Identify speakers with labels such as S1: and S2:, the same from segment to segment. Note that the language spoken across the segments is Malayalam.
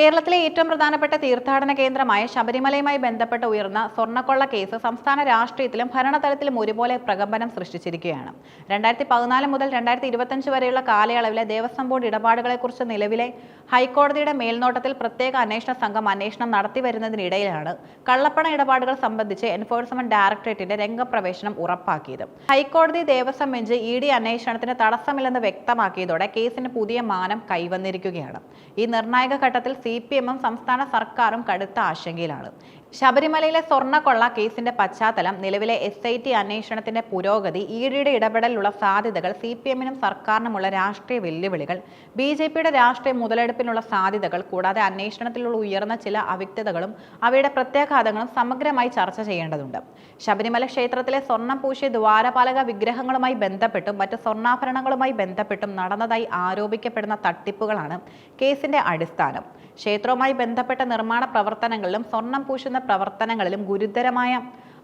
S1: കേരളത്തിലെ ഏറ്റവും പ്രധാനപ്പെട്ട തീർത്ഥാടന കേന്ദ്രമായ ശബരിമലയുമായി ബന്ധപ്പെട്ട് ഉയർന്ന സ്വർണക്കൊള്ള കേസ് സംസ്ഥാന രാഷ്ട്രീയത്തിലും ഭരണതലത്തിലും ഒരുപോലെ പ്രകമ്പനം സൃഷ്ടിച്ചിരിക്കുകയാണ്. രണ്ടായിരത്തി പതിനാല് മുതൽ രണ്ടായിരത്തി ഇരുപത്തഞ്ച് വരെയുള്ള കാലയളവിലെ ദേവസ്വം ബോർഡ് ഇടപാടുകളെക്കുറിച്ച് നിലവിലെ ഹൈക്കോടതിയുടെ മേൽനോട്ടത്തിൽ പ്രത്യേക അന്വേഷണ സംഘം അന്വേഷണം നടത്തി വരുന്നതിനിടയിലാണ് കള്ളപ്പണ ഇടപാടുകൾ സംബന്ധിച്ച് എൻഫോഴ്സ്മെന്റ് ഡയറക്ടറേറ്റിന്റെ രംഗപ്രവേശനം ഉറപ്പാക്കിയത്. ഹൈക്കോടതി ദേവസ്വം ബെഞ്ച് ഇ ഡി അന്വേഷണത്തിന് തടസ്സമില്ലെന്ന് വ്യക്തമാക്കിയതോടെ കേസിന് പുതിയ മാനം കൈവന്നിരിക്കുകയാണ്. ഈ നിർണായക ഘട്ടത്തിൽ സി പി എമ്മും സംസ്ഥാന സർക്കാരും കടുത്ത ആശങ്കയിലാണ്. ശബരിമലയിലെ സ്വർണക്കൊള്ള കേസിന്റെ പശ്ചാത്തലം നിലവിലെ എസ് ഐ ടി അന്വേഷണത്തിന്റെ പുരോഗതി ഇ ഡിയുടെ ഇടപെടലിലുള്ള സാധ്യതകൾ സി പി എമ്മിനും സർക്കാരിനുമുള്ള രാഷ്ട്രീയ വെല്ലുവിളികൾ ബി ജെ പിയുടെ രാഷ്ട്രീയ മുതലെടുപ്പിനുള്ള സാധ്യതകൾ കൂടാതെ അന്വേഷണത്തിലുള്ള ഉയർന്ന ചില അവ്യക്തതകളും അവയുടെ പ്രത്യാഘാതങ്ങളും സമഗ്രമായി ചർച്ച ചെയ്യേണ്ടതുണ്ട്. ശബരിമല ക്ഷേത്രത്തിലെ സ്വർണം പൂശിയ ദ്വാരപാലക വിഗ്രഹങ്ങളുമായി ബന്ധപ്പെട്ടും മറ്റ് സ്വർണാഭരണങ്ങളുമായി ബന്ധപ്പെട്ടും നടന്നതായി ആരോപിക്കപ്പെടുന്ന തട്ടിപ്പുകളാണ് കേസിന്റെ അടിസ്ഥാനം. ക്ഷേത്രവുമായി ബന്ധപ്പെട്ട നിർമ്മാണ പ്രവർത്തനങ്ങളിലും സ്വർണം പൂശുന്ന പ്രവർത്തനങ്ങളിലും ഗുരുതരമായ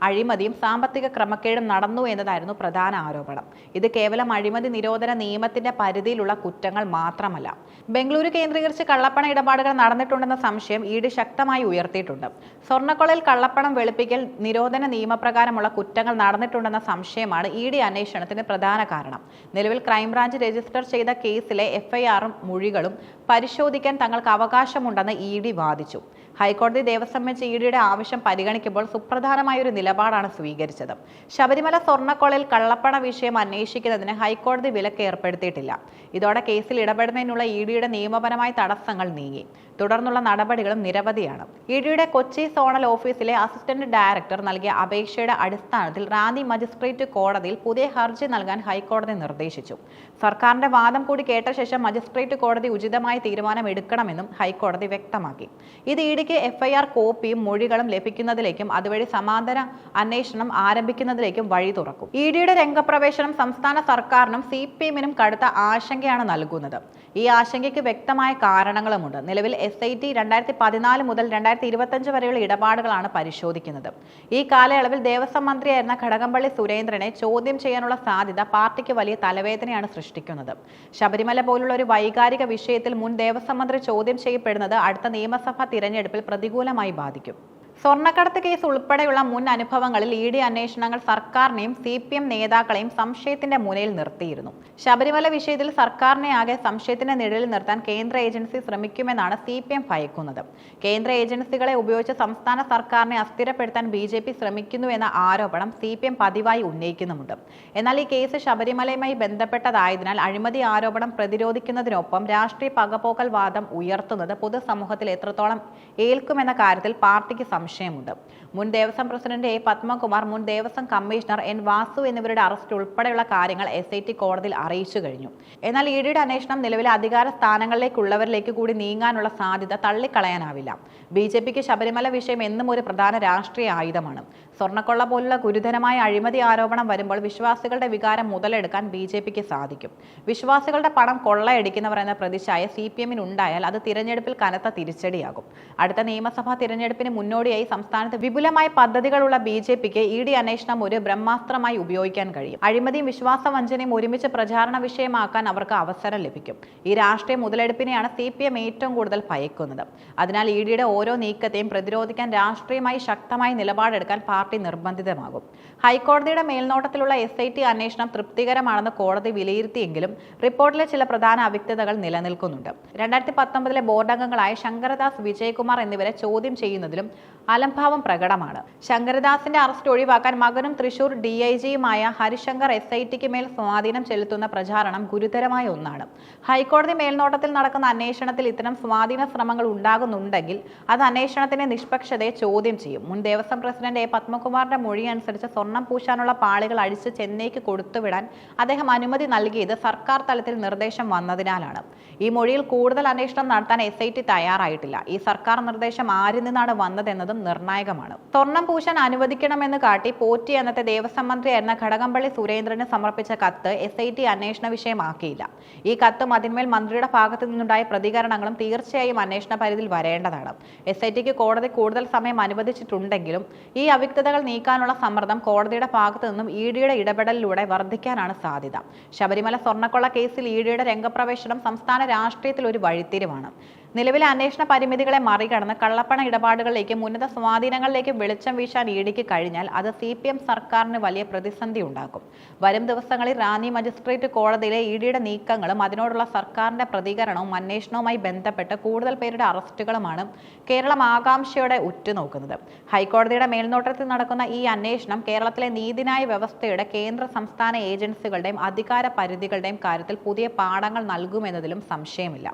S1: അഴിമതിയും സാമ്പത്തിക ക്രമക്കേടും നടന്നു എന്നതായിരുന്നു പ്രധാന ആരോപണം. ഇത് കേവലം അഴിമതി നിരോധന നിയമത്തിന്റെ പരിധിയിലുള്ള കുറ്റങ്ങൾ മാത്രമല്ല. ബംഗളൂരു കേന്ദ്രീകരിച്ച് കള്ളപ്പണ ഇടപാടുകൾ നടന്നിട്ടുണ്ടെന്ന സംശയം ഈട് ശക്തമായി ഉയർത്തിയിട്ടുണ്ട്. സ്വർണക്കൊളയിൽ കള്ളപ്പണം വെളുപ്പിക്കൽ നിരോധന നിയമപ്രകാരമുള്ള കുറ്റങ്ങൾ നടന്നിട്ടുണ്ടെന്ന സംശയമാണ് ഇ ഡി അന്വേഷണത്തിന് പ്രധാന കാരണം. നിലവിൽ ക്രൈംബ്രാഞ്ച് രജിസ്റ്റർ ചെയ്ത കേസിലെ എഫ്ഐആറും മൊഴികളും പരിശോധിക്കാൻ തങ്ങൾക്ക് അവകാശമുണ്ടെന്ന് ഇ ഡി വാദിച്ചു. ഹൈക്കോടതി ദേവസ്വം ബെഞ്ച് ഇ ഡിയുടെ ആവശ്യം പരിഗണിക്കുമ്പോൾ സുപ്രധാനമായ ഒരു നിലപാടാണ് സ്വീകരിച്ചത്. ശബരിമല സ്വർണക്കൊളയിൽ കള്ളപ്പണ വിഷയം അന്വേഷിക്കുന്നതിന് ഹൈക്കോടതി വിലക്ക് ഏർപ്പെടുത്തിയിട്ടില്ല. ഇതോടെ കേസിൽ ഇടപെടുന്നതിനുള്ള ഇഡിയുടെ ഡിയുടെ നിയമപരമായ തടസ്സങ്ങൾ നീങ്ങി. തുടർന്നുള്ള നടപടികളും നിരവധിയാണ്. ഇഡിയുടെ ഡിയുടെ കൊച്ചി സോണൽ ഓഫീസിലെ അസിസ്റ്റന്റ് ഡയറക്ടർ നൽകിയ അപേക്ഷയുടെ അടിസ്ഥാനത്തിൽ റാന്നി മജിസ്ട്രേറ്റ് കോടതിയിൽ പുതിയ ഹർജി നൽകാൻ ഹൈക്കോടതി നിർദ്ദേശിച്ചു. സർക്കാരിന്റെ വാദം കൂടി കേട്ട ശേഷം മജിസ്ട്രേറ്റ് കോടതി ഉചിതമായ തീരുമാനം എടുക്കണമെന്നും ഹൈക്കോടതി വ്യക്തമാക്കി. ഇത് ഇ ഡിക്ക് എഫ്ഐആർ കോപ്പിയും മൊഴികളും ലഭിക്കുന്നതിലേക്കും അതുവഴി സമാന്തര അന്വേഷണം ആരംഭിക്കുന്നതിലേക്കും വഴി തുറക്കും. ഇ ഡിയുടെ രംഗപ്രവേശനം സംസ്ഥാന സർക്കാരിനും സി പി എമ്മിനും കടുത്ത ആശങ്കയാണ് നൽകുന്നത്. ഈ ആശങ്കയ്ക്ക് വ്യക്തമായ കാരണങ്ങളുമുണ്ട്. നിലവിൽ എസ് ഐ ടി രണ്ടായിരത്തി പതിനാല് മുതൽ രണ്ടായിരത്തി ഇരുപത്തഞ്ച് വരെയുള്ള ഇടപാടുകളാണ് പരിശോധിക്കുന്നത്. ഈ കാലയളവിൽ ദേവസ്വം മന്ത്രിയായിരുന്ന ഘടകംപള്ളി സുരേന്ദ്രനെ ചോദ്യം ചെയ്യാനുള്ള സാധ്യത പാർട്ടിക്ക് വലിയ തലവേദനയാണ് സൃഷ്ടിക്കുന്നത്. ശബരിമല പോലുള്ള ഒരു വൈകാരിക വിഷയത്തിൽ മുൻ ദേവസ്വം മന്ത്രി ചോദ്യം ചെയ്യപ്പെടുന്നത് അടുത്ത നിയമസഭാ തിരഞ്ഞെടുപ്പിൽ പ്രതികൂലമായി ബാധിക്കും. സ്വർണക്കടത്ത് കേസ് ഉൾപ്പെടെയുള്ള മുൻ അനുഭവങ്ങളിൽ ഇ ഡി അന്വേഷണങ്ങൾ സർക്കാരിനെയും സി പി എം നേതാക്കളെയും സംശയത്തിന്റെ മുനയിൽ നിർത്തിയിരുന്നു. ശബരിമല വിഷയത്തിൽ സർക്കാരിനെ ആകെ സംശയത്തിന്റെ നിഴലിൽ നിർത്താൻ കേന്ദ്ര ഏജൻസി ശ്രമിക്കുമെന്നാണ് സി പി എം ഭയക്കുന്നത്. കേന്ദ്ര ഏജൻസികളെ ഉപയോഗിച്ച് സംസ്ഥാന സർക്കാരിനെ അസ്ഥിരപ്പെടുത്താൻ ബി ജെ പി ശ്രമിക്കുന്നു എന്ന ആരോപണം സി പി എം പതിവായി ഉന്നയിക്കുന്നുമുണ്ട്. എന്നാൽ ഈ കേസ് ശബരിമലയുമായി ബന്ധപ്പെട്ടതായതിനാൽ അഴിമതി ആരോപണം പ്രതിരോധിക്കുന്നതിനൊപ്പം രാഷ്ട്രീയ പകപോക്കൽ വാദം ഉയർത്തുന്നത് പൊതുസമൂഹത്തിൽ എത്രത്തോളം ഏൽക്കുമെന്ന കാര്യത്തിൽ പാർട്ടിക്ക് സംശയമുണ്ട്. മുൻ ദേവസ്വം പ്രസിഡന്റ് എ പത്മകുമാർ മുൻ ദേവസ്വം കമ്മീഷണർ എൻ വാസു എന്നിവരുടെ അറസ്റ്റ് ഉൾപ്പെടെയുള്ള കാര്യങ്ങൾ എസ് ഐ ടി കോടതിയിൽ അറിയിച്ചു കഴിഞ്ഞു. എന്നാൽ ഇ ഡിയുടെ അന്വേഷണം നിലവിലെ അധികാര സ്ഥാനങ്ങളിലേക്കുള്ളവരിലേക്ക് കൂടി നീങ്ങാനുള്ള സാധ്യത തള്ളിക്കളയാനാവില്ല. ബി ജെ പിക്ക് ശബരിമല വിഷയം എന്നും ഒരു പ്രധാന രാഷ്ട്രീയ ആയുധമാണ്. സ്വർണക്കൊള്ള പോലുള്ള ഗുരുതരമായ അഴിമതി ആരോപണം വരുമ്പോൾ വിശ്വാസികളുടെ വികാരം മുതലെടുക്കാൻ ബി ജെ പിക്ക് സാധിക്കും. വിശ്വാസികളുടെ പണം കൊള്ളയടിക്കുന്നവർ എന്ന പ്രതിച്ഛായ സി പി എമ്മിനുണ്ടായാൽ അത് തിരഞ്ഞെടുപ്പിൽ കനത്ത തിരിച്ചടിയാകും. അടുത്ത നിയമസഭാ തിരഞ്ഞെടുപ്പിന് മുന്നോടിയായി സംസ്ഥാനത്ത് വിപുലമായ പദ്ധതികളുള്ള ബി ജെ പിക്ക് ഇ ഡി അന്വേഷണം ഒരു ബ്രഹ്മാസ്ത്രമായി ഉപയോഗിക്കാൻ കഴിയും. അഴിമതിയും വിശ്വാസവഞ്ചനയും ഒരുമിച്ച് പ്രചാരണ വിഷയമാക്കാൻ അവർക്ക് അവസരം ലഭിക്കും. ഈ രാഷ്ട്രീയ മുതലെടുപ്പിനെയാണ് സി പി എം ഏറ്റവും കൂടുതൽ ഭയക്കുന്നത്. അതിനാൽ ഇ ഡിയുടെ ഓരോ നീക്കത്തെയും പ്രതിരോധിക്കാൻ രാഷ്ട്രീയമായി ശക്തമായി നിലപാടെടുക്കാൻ പാർട്ടി നിർബന്ധിതമാകും. ഹൈക്കോടതിയുടെ മേൽനോട്ടത്തിലുള്ള എസ് ഐ ടി അന്വേഷണം തൃപ്തികരമാണെന്ന് കോടതി വിലയിരുത്തിയെങ്കിലും റിപ്പോർട്ടിലെ ചില പ്രധാന അവ്യക്തതകൾ നിലനിൽക്കുന്നുണ്ട്. രണ്ടായിരത്തി പത്തൊമ്പതിലെ ബോർഡ് അംഗങ്ങളായ ശങ്കരദാസ് വിജയകുമാർ എന്നിവരെ ചോദ്യം ചെയ്യുന്നതിലും അലംഭാവം പ്രകടമാണ്. ശങ്കരദാസിന്റെ അറസ്റ്റ് ഒഴിവാക്കാൻ മകനും തൃശൂർ ഡി ഐ ജിയുമായ ഹരിശങ്കർ എസ് ഐ ടിക്ക് മേൽ സ്വാധീനം ചെലുത്തുന്ന പ്രചാരണം ഗുരുതരമായ ഒന്നാണ്. ഹൈക്കോടതി മേൽനോട്ടത്തിൽ നടക്കുന്ന അന്വേഷണത്തിൽ ഇത്തരം സ്വാധീന ശ്രമങ്ങൾ ഉണ്ടാകുന്നുണ്ടെങ്കിൽ അത് അന്വേഷണത്തിന്റെ നിഷ്പക്ഷതയെ ചോദ്യം ചെയ്യും. മുൻ ദേവസ്വം പ്രസിഡന്റ് എ പത്മകുമാറിന്റെ മൊഴി അനുസരിച്ച് സ്വർണം പൂശാനുള്ള പാളികൾ അഴിച്ച് ചെന്നൈക്ക് കൊടുത്തുവിടാൻ അദ്ദേഹം അനുമതി നൽകിയത് സർക്കാർ തലത്തിൽ നിർദ്ദേശം വന്നതിനാലാണ്. ഈ മൊഴിയിൽ കൂടുതൽ അന്വേഷണം നടത്താൻ എസ് തയ്യാറായിട്ടില്ല. ഈ സർക്കാർ നിർദ്ദേശം ആരിൽ നിന്നാണ് വന്നതെന്നതും നിർണായകമാണ്. സ്വർണം പൂശാൻ അനുവദിക്കണമെന്ന് കാട്ടി പോറ്റി അന്നത്തെ ദേവസ്വം മന്ത്രിയായിരുന്ന ഘടകംപള്ളി സുരേന്ദ്രന് സമർപ്പിച്ച കത്ത് എസ് ഐ ടി അന്വേഷണ വിഷയമാക്കിയില്ല. ഈ കത്തും അതിന്മേൽ മന്ത്രിയുടെ ഭാഗത്തു നിന്നുണ്ടായ പ്രതികരണങ്ങളും തീർച്ചയായും അന്വേഷണ പരിധിയിൽ വരേണ്ടതാണ്. എസ് ഐ ടിക്ക് കോടതി കൂടുതൽ സമയം അനുവദിച്ചിട്ടുണ്ടെങ്കിലും ഈ അവ്യക്തതകൾ നീക്കാനുള്ള സമ്മർദ്ദം കോടതിയുടെ ഭാഗത്തു നിന്നും ഇ ഡിയുടെ ഇടപെടലിലൂടെ വർദ്ധിക്കാനാണ് സാധ്യത. ശബരിമല സ്വർണക്കൊള്ള കേസിൽ ഇ ഡിയുടെ രംഗപ്രവേശനം സംസ്ഥാന രാഷ്ട്രീയത്തിൽ ഒരു വഴിത്തിരിവാണ്. നിലവിലെ അന്വേഷണ പരിമിതികളെ മറികടന്ന് കള്ളപ്പണ ഇടപാടുകളിലേക്കും ഉന്നത സ്വാധീനങ്ങളിലേക്കും വെളിച്ചം വീശാൻ ഇടിക്ക് കഴിഞ്ഞാൽ അത് സി പി എം സർക്കാരിന് വലിയ പ്രതിസന്ധി ഉണ്ടാക്കും. വരും ദിവസങ്ങളിൽ റാന്നി മജിസ്ട്രേറ്റ് കോടതിയിലെ ഇ ഡിയുടെ നീക്കങ്ങളും അതിനോടുള്ള സർക്കാരിന്റെ പ്രതികരണവും അന്വേഷണവുമായി ബന്ധപ്പെട്ട് കൂടുതൽ പേരുടെ അറസ്റ്റുകളുമാണ് കേരളം ആകാംക്ഷയോടെ ഉറ്റുനോക്കുന്നത്. ഹൈക്കോടതിയുടെ മേൽനോട്ടത്തിൽ നടക്കുന്ന ഈ അന്വേഷണം കേരളത്തിലെ നീതിന്യായ വ്യവസ്ഥയുടെ കേന്ദ്ര സംസ്ഥാന ഏജൻസികളുടെയും അധികാര പരിധികളുടെയും കാര്യത്തിൽ പുതിയ പാഠങ്ങൾ നൽകുമെന്നതിലും സംശയമില്ല.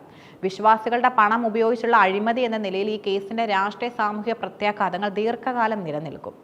S1: വിശ്വാസികളുടെ പണം ഉപയോഗിച്ചുള്ള അഴിമതി എന്ന നിലയിൽ ഈ കേസിന്റെ രാഷ്ട്രീയ സാമൂഹിക പ്രത്യാഘാതങ്ങൾ ദീർഘകാലം നിലനിൽക്കും.